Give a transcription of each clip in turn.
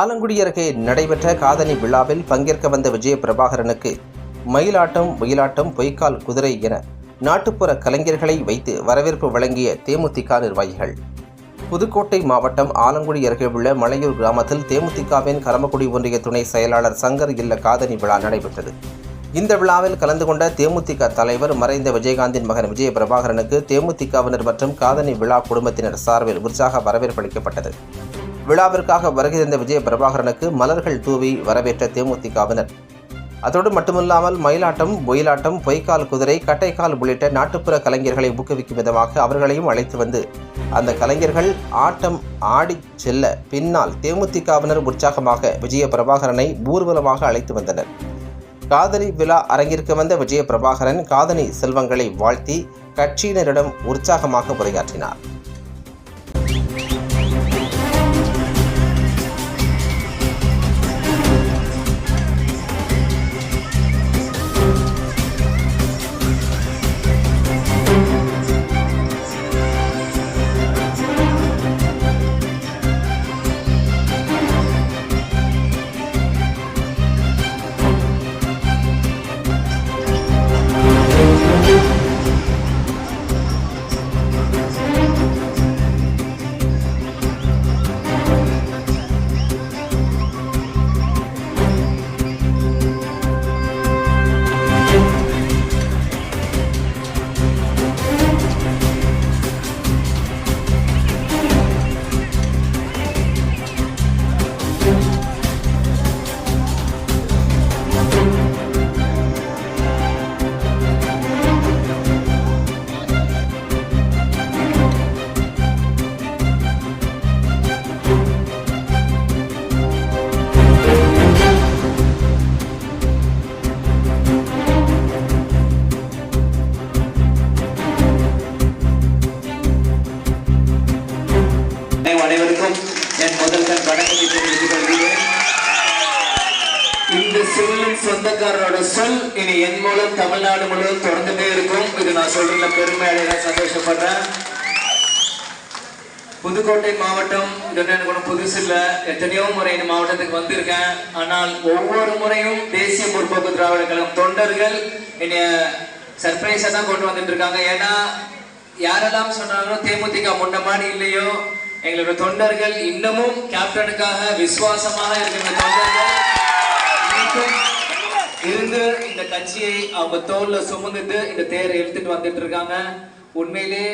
ஆலங்குடி அருகே நடைபெற்ற காதணி விழாவில் பங்கேற்க வந்த விஜய பிரபாகரனுக்கு மயிலாட்டம் ஒயிலாட்டம் பொய்க்கால் குதிரை என நாட்டுப்புற கலைஞர்களை வைத்து வரவேற்பு வழங்கிய தேமுதிக நிர்வாகிகள். புதுக்கோட்டை மாவட்டம் ஆலங்குடி அருகே உள்ள மலையூர் கிராமத்தில் தேமுதிகவின் கரமக்குடி ஒன்றிய துணை செயலாளர் சங்கர் இல்ல காதணி விழா நடைபெற்றது. இந்த விழாவில் கலந்து கொண்ட தேமுதிக தலைவர் மறைந்த விஜயகாந்தின் மகன் விஜய பிரபாகரனுக்கு தேமுதிகவினர் மற்றும் காதணி விழா குடும்பத்தினர் சார்பில் உற்சாக வரவேற்பளிக்கப்பட்டது விழாவிற்காக வருகை தந்த விஜய பிரபாகரனுக்கு மலர்கள் தூவி வரவேற்ற தேமுதிகவினர். அதோடு மட்டுமில்லாமல் மயிலாட்டம் ஒயிலாட்டம் பொய்க்கால் குதிரை கட்டைக்கால் உள்ளிட்ட நாட்டுப்புற கலைஞர்களை ஊக்குவிக்கும் விதமாக அவர்களையும் அழைத்து வந்து அந்த கலைஞர்கள் ஆட்டம் ஆடி செல்ல பின்னால் தேமுதிகவினர் உற்சாகமாக விஜய பிரபாகரனை ஊர்வலமாக அழைத்து வந்தனர். காதலி விழா அரங்கிற்கு வந்த விஜய பிரபாகரன் காதலி செல்வங்களை வாழ்த்தி கட்சியினரிடம் உற்சாகமாக உரையாற்றினார். தமிழ்நாடு முழுவதும் தொடர்ந்துட்டே இருக்கும். இது நான் சொல்றதுல பெருமை அடைய சந்தோஷப்படுறேன். புதுக்கோட்டை மாவட்டம் இது எனக்கு புதுசு இல்லை. எத்தனையோ முறை இந்த மாவட்டத்துக்கு வந்திருக்கேன். ஆனால் ஒவ்வொரு முறையும் தேசிய முற்போக்கு திராவிட கழகம் தொண்டர்கள் என்னைய சர்ப்ரைஸாக தான் கொண்டு வந்துட்டு இருக்காங்க. ஏன்னா யாரெல்லாம் சொன்னாலும் தேமுதிக முன்ன மாதிரி இல்லையோ எங்களோட தொண்டர்கள் இன்னமும் கேப்டனுக்காக விசுவாசமாக இருக்கிற தொண்டர்கள் இருந்து இந்த கட்சியை அவங்க தோல்ல சுமந்துட்டு இந்த தேரை இழுத்துட்டு வந்துட்டு இருக்காங்க. உண்மையிலே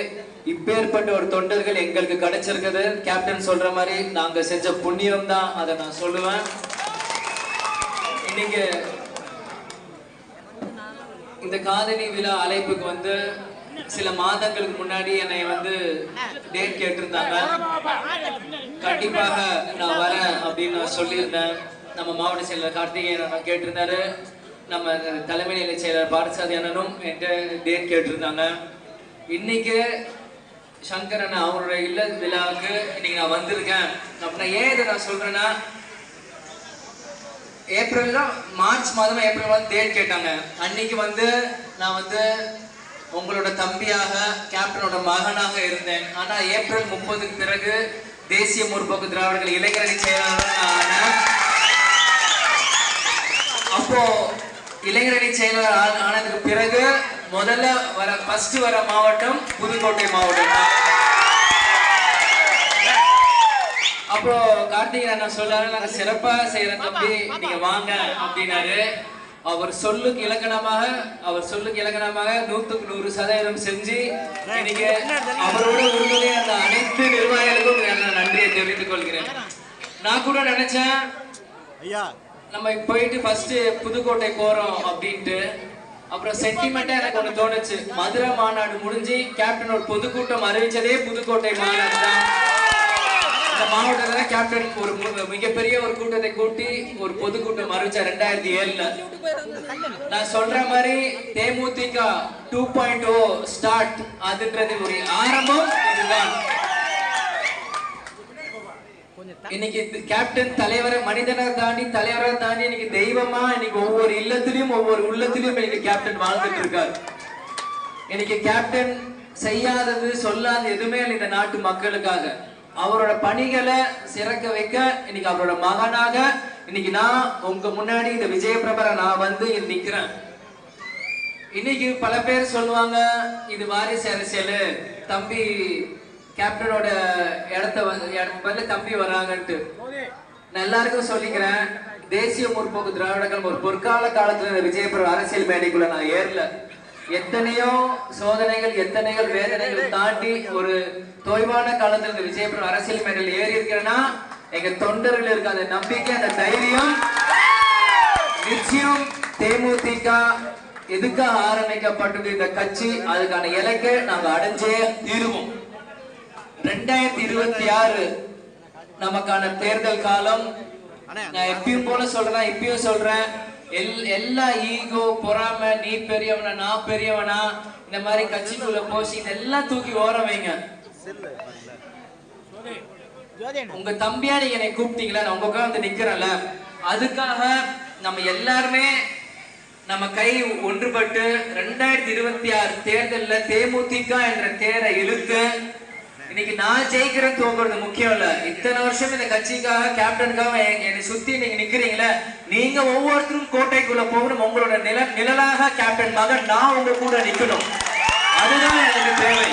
இப்பேற்பட்ட ஒரு தொண்டர்கள் எங்களுக்கு கிடைச்சிருக்குது. கேப்டன் சொல்ற மாதிரி நாங்க செஞ்ச புண்ணியம் தான் அதை நான் சொல்லுவேன். இன்னைக்கு இந்த காதலி விழா அழைப்புக்கு வந்து சில மாதங்களுக்கு முன்னாடி என்னை வந்து டேட் கேட்டிருந்தாங்க. கண்டிப்பாக நான் வரேன் அப்படின்னு நான் சொல்லியிருந்தேன். நம்ம மாவட்ட செயலர் கார்த்திகேயன் அண்ணன் கேட்டிருந்தாரு. நம்ம தலைமை நிலை செயலர் பாரசாதி அண்ணனும் என்கிட்ட டேட் கேட்டிருந்தாங்க. இன்னைக்கு சங்கர் அண்ணன் அவரோட இல்ல விழாவுக்கு இன்னைக்கு நான் வந்திருக்கேன். அப்படின்னா ஏன் இதை நான் சொல்றேன்னா ஏப்ரல்ல மார்ச் மாதம் ஏப்ரல் மாதம் டேட் கேட்டாங்க. அன்னைக்கு வந்து நான் வந்து உங்களோட தம்பியாக கேப்டனோட மகனாக இருந்தேன். ஆனா ஏப்ரல் முப்பதுக்கு பிறகு தேசிய முற்போக்கு திராவிடர்கள் இளைஞரணி செயலாளர் அப்போ இளைஞரணி செயலாளர் ஆனதுக்கு பிறகு முதல்ல வர ஃபர்ஸ்ட் வர மாவட்டம் புதுக்கோட்டை மாவட்டம் தான். அப்போ கார்த்திகை அண்ணா சொல்றாரு நாங்க சிறப்பா செய்யற தம்பி நீங்க வாங்க அப்படின்னாரு. அவர் சொல்லுக்கு இலக்கணமாக அவர் சொல்லுக்கு இலக்கணமாக நூத்துக்கு நூறு சதவீதம் செஞ்சு இன்னைக்கு அவரோட உண்மையிலே அந்த அனைத்து நிர்வாகிகளுக்கும் நான் நன்றியை தெரிவித்துக் கொள்கிறேன். நான் கூட நினைச்சேன் ஐயா நம்ம போயிட்டு ஃபர்ஸ்ட் புதுக்கோட்டை போறோம் அப்படின்ட்டு. அப்புறம் சென்டிமெண்டா எனக்கு ஒண்ணு தோணுச்சு. மதுரை மாநாடு முடிஞ்சு கேப்டன் ஒரு பொதுக்கூட்டம் அறிவிச்சதே புதுக்கோட்டை மாநாடு தான். இந்த மாவட்டத்துல கேப்டன் ஒரு மிகப்பெரிய ஒரு கூட்டத்தை கூட்டி ஒரு பொதுக்கூட்டம் அறிவிச்சா ரெண்டாயிரத்தி ஏழுல. நான் சொல்ற மாதிரி DMDK two point O start அதுன்றது ஒரு ஆரம்பம் இதுதான். இன்னைக்கு கேப்டன் தலைவரை மனிதனை தாண்டி தலைவரை தாண்டி இன்னைக்கு தெய்வமா இன்னைக்கு ஒவ்வொரு இல்லத்திலையும் ஒவ்வொரு உள்ளத்திலையும் இன்னைக்கு கேப்டன் வாழ்ந்துட்டு இருக்காரு. இன்னைக்கு கேப்டன் செய்யாதது சொல்லாத எதுவுமே இல்லை இந்த நாட்டு மக்களுக்காக. அவரோட பணிகளை சிறக்க வைக்க இன்னைக்கு அவரோட மகனாக இன்னைக்கு நான் உங்க முன்னாடி இந்த விஜயபிரபர நான் வந்து நிக்கிறேன். இன்னைக்கு பல பேர் சொல்லுவாங்க இது வாரிசு அரசியல் தம்பி கேப்டனோட இடத்த வந்து தம்பி வராங்கன்ட்டு. நான் எல்லாருக்கும் சொல்லிக்கிறேன். தேசிய முற்போக்கு திராவிட கழகம் ஒரு பொற்கால காலத்துல விஜயபுரம் அரசியல் மேடைக்குள்ள நான் ஏறல. எத்தனையோ சோதனைகள் எத்தனைகள் வேதனைகள் தாண்டி ஒரு தொய்வான காலத்துல இந்த விஜயபுரம் அரசியல் மேடையில் ஏறி இருக்கிறேன்னா எங்க தொண்டர்கள் இருக்க அந்த நம்பிக்கை அந்த தைரியம் நிச்சயம் தேமுதிக எதுக்காக ஆரம்பிக்கப்பட்டது இந்த கட்சி அதுக்கான இலக்கை நாங்க அடைஞ்சே தீருவோம். ரெண்டாயிரத்தி இருபத்தி ஆறு நமக்கான தேர்தல் காலம். நான் எப்பயும் போல சொல்றேன் இப்பயும் சொல்றேன். எல் எல்லா ஈகோ பொறாமை நீ பெரியவனா நான் பெரியவனா இந்த மாதிரி கட்சிக்குள்ள போசி இதெல்லாம் தூக்கி ஓரம் வைங்க. உங்க தம்பியா நீங்க என்னை கூப்பிட்டீங்களா? நான் உங்க வந்து நிக்கிறேன்ல. அதுக்காக நம்ம எல்லாருமே நம்ம கை ஒன்றுபட்டு ரெண்டாயிரத்தி இருபத்தி ஆறு தேர்தல்ல தேமுதிக என்ற தேரை இழுத்து இன்னைக்கு நான் ஜெயிக்கிறேன்னு தோக்குறது முக்கியம் இல்ல. இத்தனை வருஷம் இந்த கட்சிக்காக கேப்டனுக்காக என்னை சுத்தி நீங்க நிக்கிறீங்களே? நீங்க ஒவ்வொருத்தரும் கோட்டைக்குள்ள போகணும். உங்களோட நில நிழலாக கேப்டன் மகன் நான் உங்க கூட நிக்கணும். அதுதான் எனக்கு தேவை.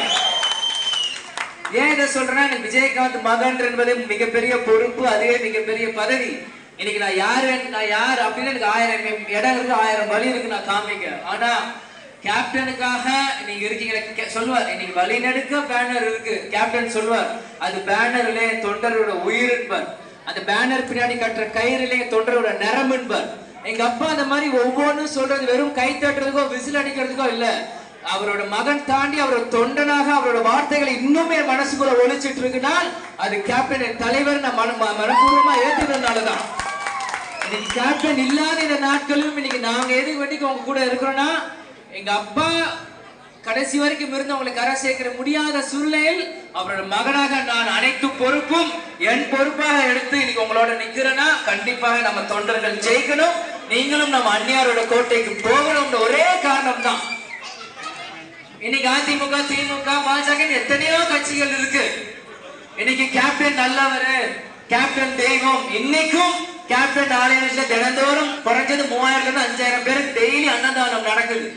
ஏன் இதை சொல்றேன்னா எனக்கு விஜயகாந்த் மகன் என்பது மிகப்பெரிய பொறுப்பு அதுவே மிகப்பெரிய பதவி. இன்னைக்கு நான் யாரு நான் யார் அப்படின்னு எனக்கு ஆயிரம் இடம் இருக்கு ஆயிரம் வழி இருக்கு நான் காமிக்க. ஆனா கேப்டனுக்காக நீங்க இருக்கீங்க. கே- சொல்லுவார் இன்னைக்கு வழிநடுக்க பேனர் இருக்கு. கேப்டன் சொல்லுவார் அது பேனர்லே தொண்டரோட உயிர் என்பார். அந்த பேனர் பின்னாடி கட்டுற கயிறுல தொண்டரோட நிறம் என்பார். எங்க அப்பா அந்த மாதிரி ஒவ்வொன்றும் சொல்றது வெறும் கை தட்டுறதுக்கோ விசில் அடிக்கிறதுக்கோ இல்ல. அவரோட மகன் தாண்டி அவரோட தொண்டனாக அவரோட வார்த்தைகளை இன்னுமே மனசுக்குள்ள ஒழிச்சிட்டு இருக்குன்னா அது கேப்டன் தலைவர் நான் மன ம- மனப்பூர்வமா ஏத்துக்கிறதுனாலதான். இன்னைக்கு கேப்டன் இல்லாத இந்த நாட்களும் இன்னைக்கு நாங்க எதுக்கு வேண்டிக்கு உங்க கூட இருக்கிறோம்னா எங்க அப்பா கடைசி வரைக்கும் இருந்து அவங்களை கரை சேர்க்கிற முடியாத சூழ்நிலையில் அவரோட மகனாக நான் அனைத்து பொறுப்பும் என் பொறுப்பாக எடுத்து இன்னைக்கு உங்களோட நிக்கிறேன்னா கண்டிப்பாக நம்ம தொண்டர்கள் ஜெயிக்கணும். நீங்களும் நம்ம அந்நியாரோட கோட்டைக்கு போகணும்ன்ற ஒரே காரணம் தான் இன்னைக்கு அதிமுக திமுக பாஜக எத்தனையோ கட்சிகள் இருக்கு. இன்னைக்கு கேப்டன் நல்லவர் கேப்டன் தெய்வம் இன்னைக்கும் கேப்டன் ஆலயத்துல தினந்தோறும் குறைஞ்சது மூவாயிரத்துல இருந்து அஞ்சாயிரம் பேர் டெய்லி அன்னதானம் நடக்குது.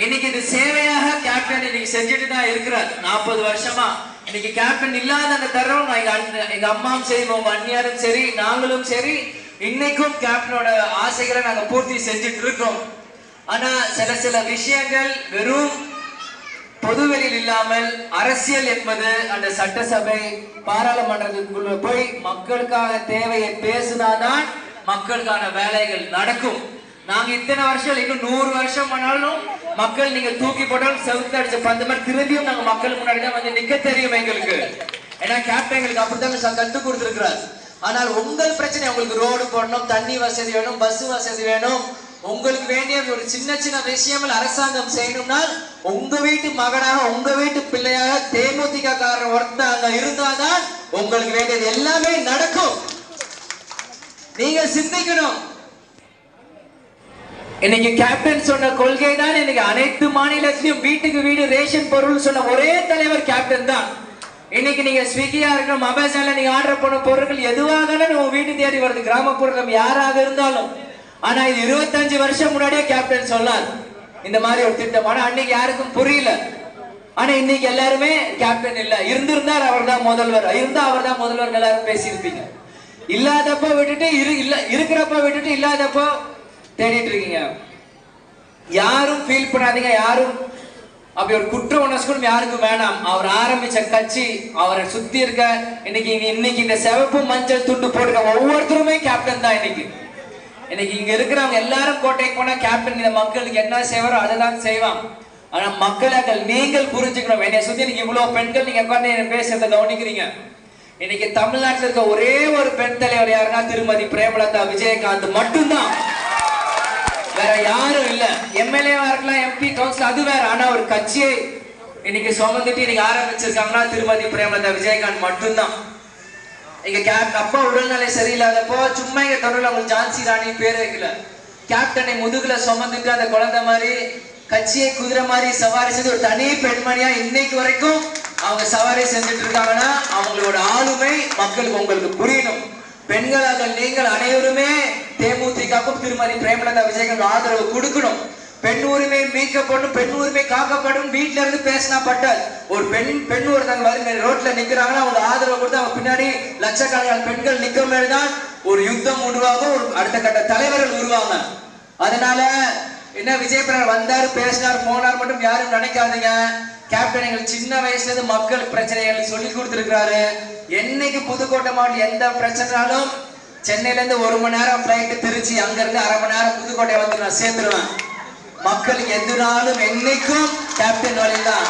இன்னைக்கு இது சேவையாக கேப்டன் இன்னைக்கு செஞ்சுட்டு தான் இருக்கிறார். நாற்பது வருஷமா. இன்னைக்கு கேப்டன் இல்லாத அந்த தருணம் நான் எங்க அண்ணன் அம்மாவும் சரி உங்க அண்ணியாரும் சரி நாங்களும் சரி இன்னைக்கும் கேப்டனோட ஆசைகளை நாங்க பூர்த்தி செஞ்சுட்டு இருக்கோம். ஆனா சில சில விஷயங்கள் வெறும் பொதுவெளியில் இல்லாமல் அரசியல் என்பது அந்த சட்டசபை பாராளுமன்றத்துக்குள்ள போய் மக்களுக்காக தேவையை பேசுனாதான் மக்களுக்கான வேலைகள் நடக்கும். நாங்க இத்தனை வருஷம் இன்னும் நூறு வருஷம் பண்ணாலும் மக்கள் நீங்க தூக்கி போட்டாலும் செவுத்து அடிச்ச பந்து மாதிரி திரும்பியும் நாங்க மக்கள் முன்னாடி தான் வந்து நிக்க தெரியும் எங்களுக்கு. ஏன்னா கேப்டன் எங்களுக்கு அப்படித்தான் கத்து கொடுத்துருக்கிறார். ஆனால் உங்கள் பிரச்சனை உங்களுக்கு ரோடு போடணும் தண்ணி வசதி வேணும் பஸ் வசதி வேணும். உங்களுக்கு வேண்டிய ஒரு சின்ன சின்ன விஷயங்கள் அரசாங்கம் செய்யணும்னா உங்க வீட்டு மகனாக உங்க வீட்டு பிள்ளையாக தேமுதிக காரர் ஒருத்தர் அங்க இருந்தாதான் உங்களுக்கு வேண்டியது எல்லாமே நடக்கும். நீங்க சிந்திக்கணும். இன்னைக்கு கேப்டன் சொன்ன கொள்கை தான் இன்னைக்கு அனைத்து மாநிலத்திலும் வீட்டுக்கு வீடு ரேஷன் பொருள் சொன்ன ஒரே தலைவர் கேப்டன் தான். இன்னைக்கு நீங்க ஸ்விக்கியா இருக்கணும் அமேசான்ல நீங்க ஆர்டர் பண்ண பொருட்கள் எதுவாக உங்க வீட்டு தேடி வருது. கிராமப்புறம் யாராக இருந்தாலும். ஆனா இது இருபத்தஞ்சு வருஷம் முன்னாடியே கேப்டன் சொன்னார். இந்த மாதிரி ஒரு திட்டம். ஆனா அன்னைக்கு யாருக்கும் புரியல. ஆனா இன்னைக்கு எல்லாருமே கேப்டன் இல்ல. இருந்திருந்தார் அவர் தான் முதல்வர். இருந்தா அவர் தான் முதல்வர் எல்லாரும் பேசியிருப்பீங்க. இல்லாதப்போ விட்டுட்டு இரு இல்ல இருக்கிறப்ப விட்டுட்டு இல்லாதப்போ தேடிட்டு இருக்கீங்க யாரும் ஃபீல் பண்ணாதீங்க யாரும். அப்படி ஒரு குற்ற உணர்ச்சிகளும் யாருக்கும் வேணாம். அவர் ஆரம்பிச்ச கட்சி அவரை சுத்தி இருக்க இன்னைக்கு இன்னைக்கு இந்த சிவப்பு மஞ்சள் துண்டு போட்டுக்க ஒவ்வொருத்தருமே கேப்டன் தான் இன்னைக்கு. இன்னைக்கு இங்க இருக்கிறவங்க எல்லாரும் கோட்டைக்கு போனா கேப்டன் இந்த மக்களுக்கு என்ன செய்வாரோ அதை தான் செய்வான். ஆனா மக்களாக நீங்கள் புரிஞ்சுக்கணும். என்னை சுத்தி நீங்க இவ்வளவு பெண்கள் நீங்க உட்காந்து பேசுறத கவனிக்கிறீங்க. இன்னைக்கு தமிழ்நாட்டில் இருக்க ஒரே ஒரு பெண் தலைவர் யாருன்னா திருமதி பிரேமலதா விஜயகாந்த் மட்டும்தான். வேற யாரும் இல்ல. எம்எல்ஏவா இருக்கலாம் எம்பி கவுன்சில் அது வேற. ஆனா ஒரு கட்சியை இன்னைக்கு சுமந்துட்டு இன்னைக்கு ஆரம்பிச்சிருக்காங்கன்னா திருமதி பிரேமலதா விஜயகாந்த் மட்டும்தான். எங்க கேப் அப்பா உடல்நிலை சரியில்லாதப்போ சும்மா இங்க தொடர்ல உங்களுக்கு ஜான்சி ராணி பேர் வைக்கல. கேப்டனை முதுகுல சுமந்துட்டு அந்த குழந்தை மாதிரி கட்சியை குதிரை மாதிரி சவாரி செஞ்சு ஒரு தனி பெண்மணியா இன்னைக்கு வரைக்கும் அவங்க சவாரி செஞ்சுட்டு இருக்காங்கன்னா அவங்களோட ஆளுமை மக்களுக்கு உங்களுக்கு புரியணும். பெண்களாக நீங்கள் அனைவருமே தேமுதிகவுக்கும் திருமதி பிரேமலதா விஜயகாந்த் ஆதரவு கொடுக்கணும். பெண் உரிமை மீட்கப்படும் பெண் உரிமை காக்கப்படும் வீட்டுல இருந்து பேசினா பட்டால். ஒரு பெண் பெண் ஒருத்தங்க வந்து ரோட்ல நிக்கிறாங்கன்னா அவங்க ஆதரவு கொடுத்து அவங்க பின்னாடி லட்சக்கணக்கான பெண்கள் நிற்கும் தான் ஒரு யுத்தம் உருவாகும். ஒரு அடுத்த கட்ட தலைவர்கள் உருவாங்க. அதனால என்ன விஜய் பிரகாஷ் வந்தாரு பேசினார் போனார் மட்டும் யாரும் நினைக்காதீங்க. கேப்டன் எங்களுக்கு சின்ன வயசுல இருந்து மக்கள் பிரச்சனைகள் சொல்லி கொடுத்துருக்காரு என்னைக்கு புதுக்கோட்டை மாவட்டம் எந்த பிரச்சனைனாலும் சென்னையிலேருந்து ஒரு மணி நேரம் ஃப்ளைட்டு திருச்சி அங்கேருந்து அரை மணி நேரம் புதுக்கோட்டை வந்து நான் சேர்த்துருவேன் மக்கள் எதுனாலும் என்னைக்கும் கேப்டன் வழிதான்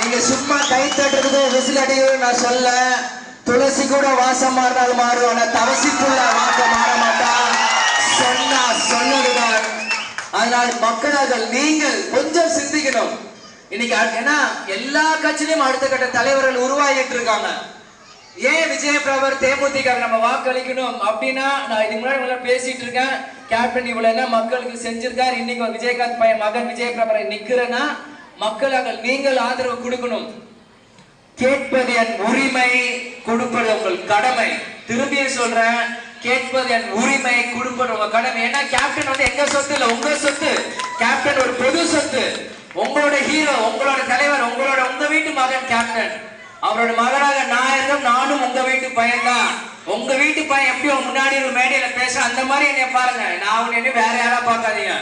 நீங்கள் சும்மா கை தட்டுறதுக்கோ விசில் அடிக்கிறதோ நான் சொல்ல துளசி கூட வாசம் மாறினால் மாறும் ஆனால் தவசிக்குள்ள வாக்க மாற மாட்டா. சொன்னா சொன்னதுதான். அதனால் மக்களாக நீங்கள் கொஞ்சம் சிந்திக்கணும். இன்னைக்கு ஏன்னா எல்லா கட்சியிலையும் அடுத்த கட்ட தலைவர்கள் உருவாகிட்டு இருக்காங்க. ஏன் விஜய பிரபர் தேமுதிக நம்ம வாக்களிக்கணும்? அப்படின்னா நான் இதுக்கு முன்னாடி பேசிட்டு இருக்கேன். கேப்டன் இவ்வளவு என்ன மக்களுக்கு செஞ்சிருக்காரு? இன்னைக்கு விஜயகாந்த் பையன் மகன் விஜய பிரபரை நிக்கிறேன்னா மக்களாக நீங்கள் ஆதரவு கொடுக்கணும். கேட்பது என் உரிமை கொடுப்பது உங்கள் கடமை. திரும்பி சொல்றேன் கேட்பது என் உரிமை கொடுப்பது உங்க கடமை. ஏன்னா கேப்டன் வந்து எங்க சொத்து இல்ல? உங்க சொத்து. கேப்டன் ஒரு பொது சொத்து. உங்களோட ஹீரோ உங்களோட தலைவர் உங்களோட உங்க வீட்டு மகன் கேப்டன் அவரோட மகனாக நான் இருந்தும் நானும் உங்க வீட்டு பையன் தான் உங்க வீட்டு பையன் எப்படி முன்னாடி ஒரு மேடையில பேச அந்த மாதிரி என்னை பாருங்க. நான் உன்னை என்ன வேற யாரா பார்க்காதீங்க.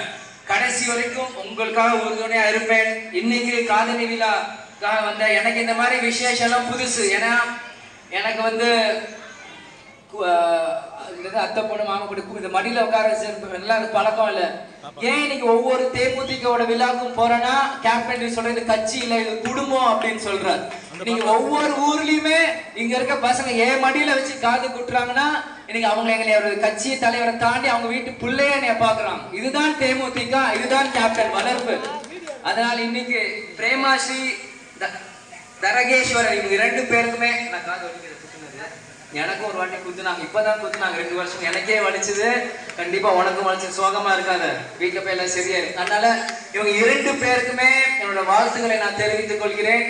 கடைசி வரைக்கும் உங்களுக்காக உறுதுணையா இருப்பேன். இன்னைக்கு காதலி விழாக்காக வந்த எனக்கு இந்த மாதிரி விசேஷம் புதுசு. ஏன்னா எனக்கு வந்து இது அத்தை பொண்ணு மாமா கூட இந்த மடியில உட்கார வச்சிருப்ப- எல்லாம் பழக்கம் இல்ல. ஏன் இன்னைக்கு ஒவ்வொரு தேமுதிகவோட விழாக்கும் போறேன்னா கேப்டன் சொல்றது கட்சி இல்ல இது குடும்பம் அப்படின்னு சொல்றாரு. நீங்க ஒவ்வொரு ஊர்லயுமே இங்க இருக்க பசங்க ஏன் மடியில வச்சு காது குட்டுறாங்கன்னா இன்னைக்கு அவங்க எங்களை ஒரு கட்சி தலைவரை தாண்டி அவங்க வீட்டு பிள்ளைய என்னைய பாக்குறாங்க. இதுதான் தேமுதிக இதுதான் கேப்டன் வளர்ப்பு. அதனால இன்னைக்கு பிரேமாஸ்ரீ தரகேஸ்வரர் இவங்க ரெண்டு பேருக்குமே நான் காது குத்துனது எனக்கும் ஒரு வாட்டி குத்துனாங்க. இப்பதான் குத்துனாங்க. ரெண்டு வருஷம் எனக்கே வலிச்சது. கண்டிப்பா உனக்கும் வலிச்சு. சோகமா இருக்காது. வீட்டுல போய் எல்லாம் சரியா இருக்கு அதனால இவங்க இரண்டு பேருக்குமே என்னோட வாழ்த்துக்களை நான் தெரிவித்துக் கொள்கிறேன்.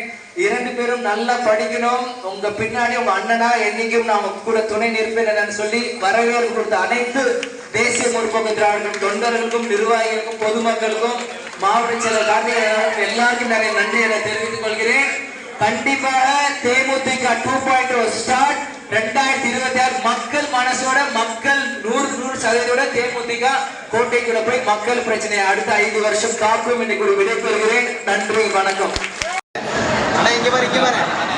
இரண்டு பேரும் நல்லா படிக்கணும். உங்க பின்னாடி உங்க அண்ணனா என்னைக்கும் நான் உங்க கூட துணை நிற்பேன் என்னன்னு சொல்லி வரவேற்பு கொடுத்த அனைத்து தேசிய முற்போக்கு திராவிடம் தொண்டர்களுக்கும் நிர்வாகிகளுக்கும் பொதுமக்களுக்கும் மாவட்ட செயலர் கார்த்திகேயனுக்கும் எல்லாருக்கும் நிறைய நன்றி என தெரிவித்துக் கொள்கிறேன். கண்டிப்பாக தேமுதிக டூ பாயிண்ட் ஸ்டார்ட் ரெண்டாயிரத்தி இருபத்தி ஆறு மக்கள் மனசோட மக்கள் நூறு நூறு சதவீதோட தேமுதிக கோட்டைக்குள்ள போய் மக்கள் பிரச்சனையை அடுத்த ஐந்து வருஷம் காக்கும். இன்னைக்கு ஒரு விடை நன்றி வணக்கம். ஆனா இங்க வரைக்கும் இங்க